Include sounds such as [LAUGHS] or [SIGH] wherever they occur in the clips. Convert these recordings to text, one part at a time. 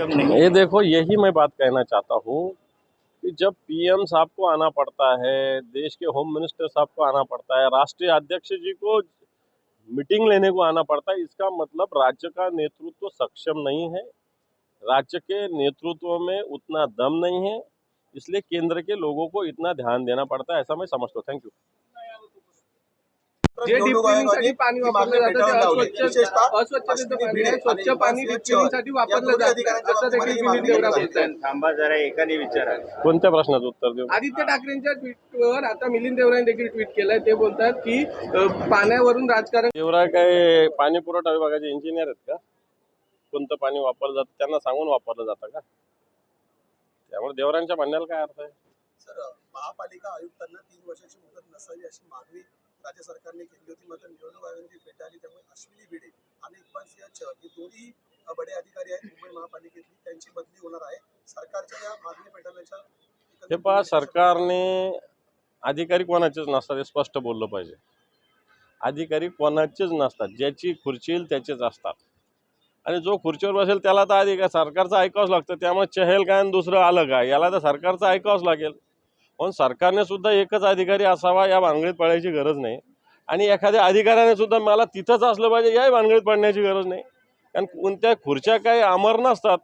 सक्षम नहीं ये देखो यही मैं बात कहना चाहता हूँ कि जब पीएम साहब को आना पड़ता है देश के होम मिनिस्टर साहब को आना पड़ता है राष्ट्रीय अध्यक्ष जी को मीटिंग लेने को आना पड़ता है इसका मतलब राज्य का नेतृत्व सक्षम नहीं है। राज्य के नेतृत्व में उतना दम नहीं है इसलिए केंद्र के लोगों को इतना ध्यान देना पड़ता है ऐसा मैं समझता हूँ। Thank you. विशेषतः अश्विनी भिडे आणि या दोन्ही अधिकाऱ्यांच्या बाबतीमध्ये थांबा जरा एकाने विचारा. कोणत्या प्रश्नाचं उत्तर देऊ? आदित्य ठाकरेंच्या ट्विटवर आता मिलिंद देवराने देखील ट्विट केलंय. ते बोलतात की पाण्यावरून राजकारण देवराय काय पाणी पुरवठा विभागाचे इंजिनियर आहेत का? कोणतं पाणी वापरलं जातं? त्यांना सांगून वापरलं जातं का? त्यामुळे देवरांच्या म्हणण्याला काय अर्थ आहे? सर महापालिका आयुक्तांना तीन वर्षाची मुदत नसावी अशी मागणी राज्य सरकारने केली होती. मात्र निवडणूक आयोगाने ती फेटाळली त्यामुळे अश्विनी भिडे आणि इक्बाल सिंह चहल हे दोन्ही बडे अधिकारी आहेत मुंबई महापालिकेतली. त्यांची बदली होणार आहे. सरकारच्या या मागणी फेटाळण्याच्या हे पहा सरकारने अधिकारी कोणाचेच नसतात हे स्पष्ट बोललं पाहिजे. अधिकारी कोणाचेच नसतात. ज्याची खुर्ची येईल त्याचेच असतात. आणि जो खुर्चीवर बसेल त्याला तर अधिकार सरकारचं ऐकावंच लागतं. त्यामुळे चहेल काय आणि दुसरं आलं काय याला तर सरकारचं ऐकावंच लागेल. पण सरकारने सुद्धा एकच अधिकारी असावा या भानगडीत पडायची गरज नाही. आणि एखाद्या अधिकाऱ्याने सुद्धा मला तिथंच असलं पाहिजे याही भानगडीत पडण्याची गरज नाही. कारण कोणत्या खुर्च्या काही अमर नसतात.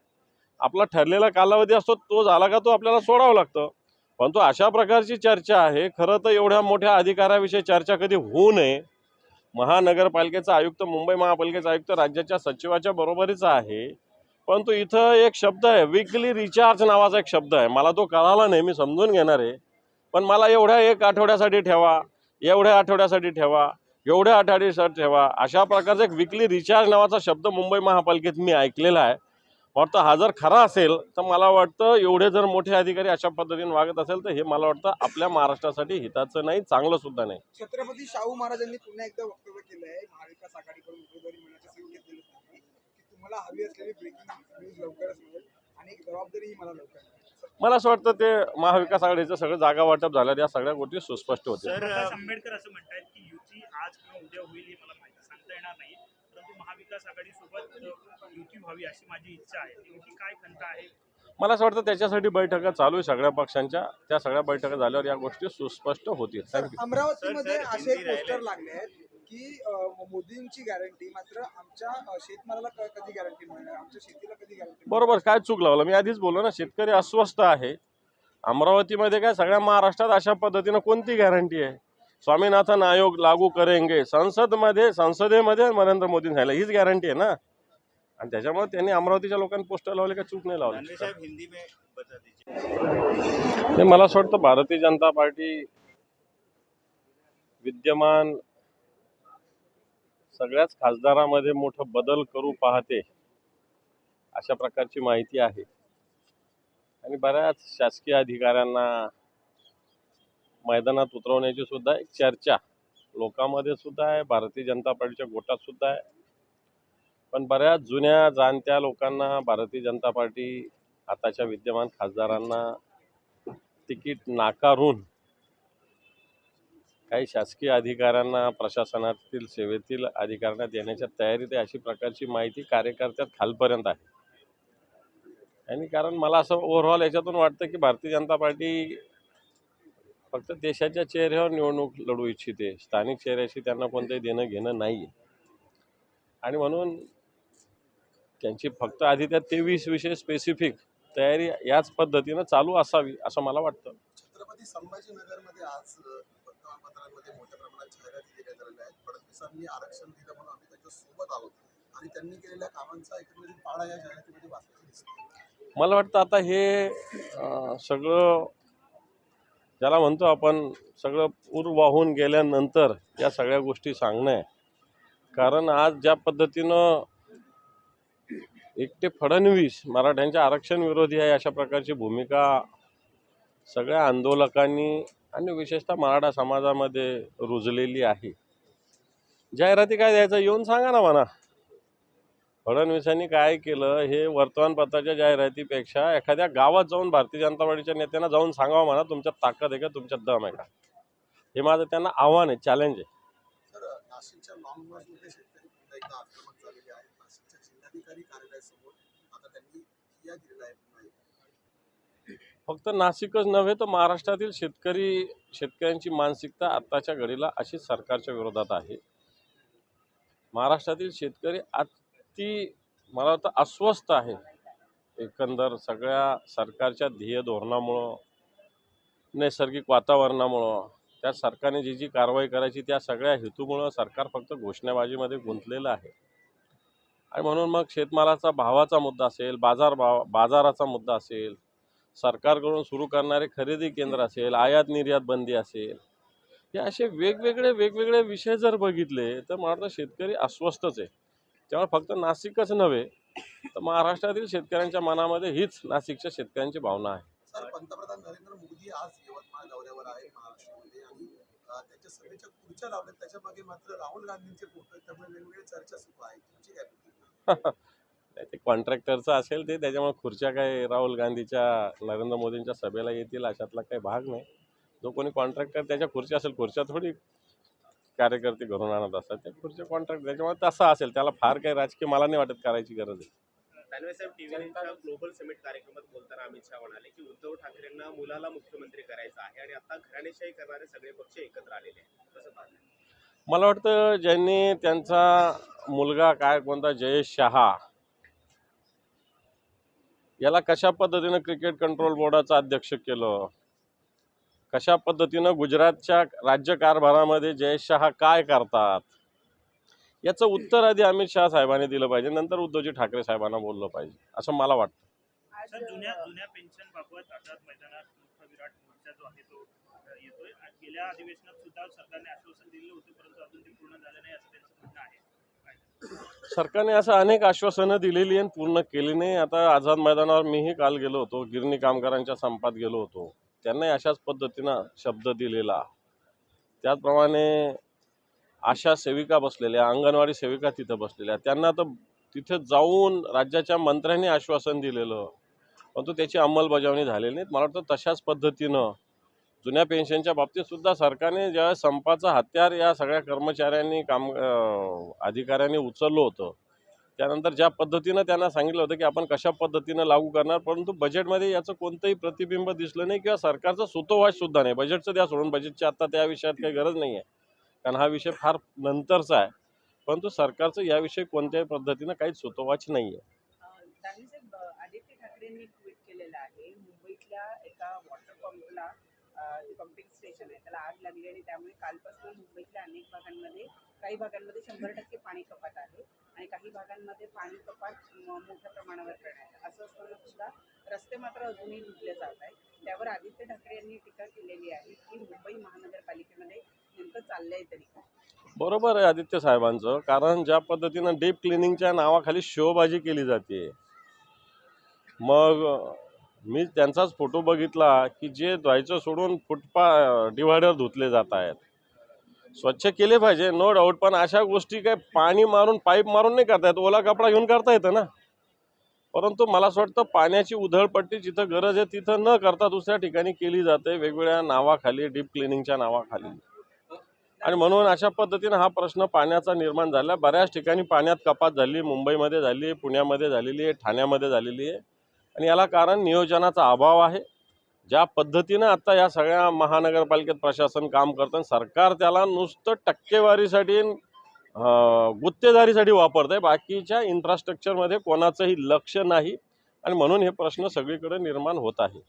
आपला ठरलेला कालावधी असतो तो झाला का तो आपल्याला सोडावं लागतं. पण तो अशा प्रकारची चर्चा आहे. खरं तर एवढ्या मोठ्या अधिकाराविषयी चर्चा कधी होऊ नये. महानगरपालिकेचा आयुक्त मुंबई महापालिकेचा आयुक्त राज्याच्या सचिवाच्या बरोबरीचा आहे. परंतु इथं एक शब्द आहे विकली रिचार्ज नावाचा एक शब्द आहे. मला तो कळाला नाही मी समजून घेणार आहे. पण मला एवढ्या एक आठवड्यासाठी ठेवा एवढ्या आठवड्यासाठी ठेवा एवढ्या आठवड्यासाठी ठेवा. अशा प्रकारचा एक विकली रिचार्ज नावाचा शब्द मुंबई महापालिकेत मी ऐकलेला आहे. वाटतं हा जर खरा असेल तर मला वाटतं एवढे जर मोठे अधिकारी अशा पद्धतीने वागत असेल तर हे मला वाटतं आपल्या महाराष्ट्रासाठी हिताचं नाही चांगलं सुद्धा नाही. छत्रपती शाहू महाराजांनी पुन्हा एकदा वक्तव्य केलं आहे महाविकास आघाडीकडून उमेदवारी मिळण्याच्या संकेत दिले तुम्हाला हवी असलेली ब्रेकिंग न्यूज लवकरच मिळेल आणि एक जबाबदारी मला लवकर मला असं वाटतं ते महाविकास आघाडीचं सगळं जागा वाटप झाल्यावर या सगळ्या गोष्टी सुस्पष्ट प्रकाश आंबेडकर असं म्हणतायत की युती आज किंवा उद्या होईल हे मला माहिती सांगता येणार नाही. परंतु महाविकास आघाडीसोबत युती व्हावी अशी माझी इच्छा आहे. नेमकी काय खंत आहे? मला असं वाटतं त्याच्यासाठी बैठका चालू आहे सगळ्या पक्षांच्या. त्या सगळ्या बैठका झाल्यावर या गोष्टी सुस्पष्ट होतील. अमरावतीमध्ये असे पोस्टर. लागले आहेत. की मोदींची गॅरंटी मात्र आमच्या शेतमालाला कधी गॅरंटी मिळणार? आमच्या शेतीला कधी गॅरंटी बरोबर काय चूक लावलं? मी आधीच बोललो ना शेतकरी अस्वस्थ आहे. अमरावतीमध्ये काय सगळ्या महाराष्ट्रात अशा पद्धतीनं कोणती गॅरंटी आहे? स्वामीनाथन आयोग लागू करेंगे. संसदमध्ये संसदेमध्ये नरेंद्र मोदी सांगितलं हीच गॅरंटी आहे ना? आणि त्याच्यामुळे त्यांनी अमरावतीच्या लोकांनी पोस्टर लावले का चूक नाही लावली? मला असं वाटतं भारतीय जनता पार्टी विद्यमान सगळ्याच खासदारामध्ये मोठं बदल करू पाहते अशा प्रकारची माहिती आहे. आणि बऱ्याच शासकीय अधिकाऱ्यांना मैदानात उतरवण्याची सुद्धा एक चर्चा लोकांमध्ये सुद्धा आहे भारतीय जनता पार्टीच्या गोटात सुद्धा आहे. पण बऱ्याच जुन्या जाणत्या लोकांना भारतीय जनता पार्टी आताच्या विद्यमान खासदारांना तिकीट नाकारून काही शासकीय अधिकाऱ्यांना प्रशासनातील सेवेतील अधिकाऱ्यांना देण्याच्या तयारीत आहे अशी प्रकारची माहिती कार्यकर्त्यात खालपर्यंत आहे. आणि कारण मला असं ओव्हरऑल याच्यातून वाटतं की भारतीय जनता पार्टी फक्त देशाच्या चेहऱ्यावर निवडणूक लढू इच्छिते स्थानिक चेहऱ्याशी त्यांना कोणतंही देणं घेणं नाही. आहे आणि म्हणून त्यांची फक्त आधी त्या तेवीस विषय स्पेसिफिक तयारी याच पद्धतीनं चालू असावी असं मला वाटतं. छत्रपती संभाजीनगरमध्ये आज अ, मोठ्या प्रमाणात जाहिराती दिल्या गेलेल्या आहेत. फडणवीसांनी आरक्षण दिलं म्हणून आम्ही त्यांच्यासोबत आहोत. आणि त्यांनी केलेल्या कामांचा एकंदरीत पाळा या जाहिरातीमध्ये वाचलेला दिसतो. मला वाटतं आता हे सगळं ज्याला म्हणतो आपण सगळं पूर वाहून गेल्यानंतर या सगळ्या गोष्टी सांगणं आहे. कारण आज ज्या पद्धतीनं एकटे फडणवीस मराठ्यांच्या आरक्षण विरोधी आहे अशा प्रकारची भूमिका सगळ्या आंदोलकांनी आणि विशेषतः मराठा समाजामध्ये रुजलेली आहे. जाहिराती काय द्यायचं येऊन सांगा ना म्हणा. फडणवीसांनी काय केलं हे वर्तमानपत्राच्या जाहिरातीपेक्षा एखाद्या गावात जाऊन भारतीय जनता पार्टीच्या नेत्यांना जाऊन सांगावं म्हणा. तुमच्यात ताकद आहे का? तुमच्यात दम आहे का? हे माझं त्यांना आव्हान आहे चॅलेंज आहे. तर नाशिकच्या फक्त नाशिकच नव्हे तर महाराष्ट्रातील शेतकरी शेतकऱ्यांची मानसिकता आत्ताच्या घडीला अशीच सरकारच्या विरोधात आहे. महाराष्ट्रातील शेतकरी अति मला वाटतं अस्वस्थ आहे. एकंदर सगळ्या सरकारच्या ध्येय धोरणामुळं नैसर्गिक वातावरणामुळं त्या सरकारने जी जी कारवाई करायची त्या सगळ्या हेतूमुळं सरकार फक्त घोषणाबाजीमध्ये गुंतलेलं आहे. आणि म्हणून मग शेतमालाचा भावाचा मुद्दा असेल बाजार भाव बाजाराचा मुद्दा असेल सरकारकडून सुरू करणारे खरेदी केंद्र असेल आयात निर्यात बंदी असेल हे असे वेगवेगळे वेगवेगळे विषय जर बघितले तर मला शेतकरी अस्वस्थच आहे. त्यामुळे फक्त नाशिकच नव्हे तर महाराष्ट्रातील शेतकऱ्यांच्या मनामध्ये हीच नाशिकच्या शेतकऱ्यांची भावना आहे. पंतप्रधान नरेंद्र मोदी आज यवतमाळ दौऱ्यावर आहे महाराष्ट्रामध्ये आणि त्यांच्या सभेच्या खुर्च्या लावल्यात. त्याच्यामागे मात्र राहुल गांधींचे फोटो आहेत त्यामुळे वेगवेगळ्या चर्चा सुरू आहे [LAUGHS] ते कॉन्ट्रॅक्टरचं असेल ते त्याच्यामुळे खुर्च्या काय राहुल गांधीच्या नरेंद्र मोदींच्या सभेला येतील अशातला काही भाग नाही. जो कोणी कॉन्ट्रॅक्टर त्याच्या खुर्च्या असेल खुर्च्या थोडी कार्यकर्ते घरून आणत असतात त्या खुर्च्या कॉन्ट्रॅक्ट त्याच्यामुळे तसा असेल त्याला फार काही राजकीय मला नाही वाटत करायची गरज आहे. ग्लोबल समिट कार्यक्रमात बोलताना अमित शहा म्हणाले की उद्धव ठाकरेंना मुलाला मुख्यमंत्री करायचं आहे आणि आता घराणेशाही करणारे सगळे पक्ष एकत्र आलेले आहेत. मला वाटतं ज्यांनी त्यांचा मुलगा काय कोणता जयेश शहा याला कशा पद्धतीनं क्रिकेट कंट्रोल बोर्डाचं अध्यक्ष केलं? कशा पद्धतीनं गुजरातच्या राज्यकारभारामध्ये जयेश शहा काय करतात? याचं उत्तर आधी अमित शहा साहेबांनी दिलं पाहिजे नंतर उद्धवजी ठाकरे साहेबांना बोललं पाहिजे असं मला वाटतं. सर जुन्या जुन्या पेन्शन बाबत आझाद मैदानात मोठा विराट मोर्चा जो आहे तो अ, येतोय. आणि गेल्या अधिवेशनात सुद्धा सरकारने आश्वासन दिलं होतं परंतु अजून ते पूर्ण झालं नाही असं त्यांचं म्हणणं आहे? सरकारने असं अनेक आश्वासनं दिलेली आणि पूर्ण केली नाही. आता आझाद मैदानावर मीही काल गेलो होतो गिरणी कामगारांच्या संपात गेलो होतो. त्यांनाही अशाच पद्धतीनं शब्द दिलेला. त्याचप्रमाणे आशा सेविका बसलेल्या अंगणवाडी सेविका तिथं बसलेल्या त्यांना तर तिथे जाऊन राज्याच्या मंत्र्यांनी आश्वासन दिलेलं. परंतु त्याची अंमलबजावणी झालेली नाही मला वाटतं तशाच पद्धतीनं जुन्या पेन्शनच्या बाबतीत सुद्धा सरकारने ज्या संपाचं हत्यार या सगळ्या कर्मचाऱ्यांनी काम अधिकाऱ्यांनी उचललं होतं. त्यानंतर ज्या पद्धतीनं त्यांना सांगितलं होतं की आपण कशा पद्धतीनं लागू करणार परंतु बजेटमध्ये याचं कोणतंही प्रतिबिंब दिसलं नाही किंवा सरकारचं सुतोवाच सुद्धा नाही. बजेटचं द्या सोडून बजेटची आत्ता त्या विषयात काही गरज नाही आहे कारण हा विषय फार नंतरचा आहे. परंतु सरकारचं याविषयी कोणत्याही पद्धतीनं काहीच सुतोवाच नाही आहे आदित्य ठाकरेंनी ट्विट केलेलं आहे. मुंबईतल्या एका वॉटर पंपला पंपिंग स्टेशन आहे त्याला आग लागली आणि त्यामुळे कालपासून मुंबईतल्या अनेक भागांमध्ये काही भागांमध्ये शंभर टक्के पाणी कपात आहे आणि काही भागांमध्ये पाणी कपात मोठ्या प्रमाणावर करण्यात आहे. असं असताना सुद्धा रस्ते मात्र अजूनही धुतले जात आहेत. त्यावर आदित्य ठाकरे यांनी टीका केलेली आहे की मुंबई महानगरपालिकेमध्ये नेमकं चाललंय तरी बरोबर आहे आदित्य साहेबांचं कारण ज्या पद्धतीनं डीप क्लिनिंगच्या नावाखाली शोबाजी केली जाते. मग मी त्यांचाच फोटो बघितला की जे धुवायचं सोडून फुटपा डिवायडर धुतले जात आहेत. स्वच्छ केले पाहिजे नो डाऊट पण अशा गोष्टी काय पाणी मारून पाईप मारून नाही करता येत ओला कपडा घेऊन करता येतं ना. परंतु मला असं वाटतं पाण्याची उधळपट्टी जिथं गरज आहे तिथं न करता दुसऱ्या ठिकाणी केली जाते. वेगवेगळ्या नावाखाली डीप क्लिनिंगच्या नावाखाली. आणि म्हणून अशा पद्धतीनं हा प्रश्न पाण्याचा निर्माण झाला. बऱ्याच ठिकाणी पाण्यात कपात झाली. मुंबईमध्ये झाली पुण्यामध्ये झालेली आहे ठाण्यामध्ये झालेली आहे. आणि याला कारण नियोजनाचा अभाव आहे. ज्या पद्धतीनं आत्ता या सगळ्या महानगरपालिकेत प्रशासन काम करतं सरकार त्याला नुसतं टक्केवारीसाठी गुत्तेदारीसाठी वापरतं आहे बाकीच्या इन्फ्रास्ट्रक्चरमध्ये कोणाचंही लक्ष नाही. आणि म्हणून हे प्रश्न सगळीकडे निर्माण होत आहे.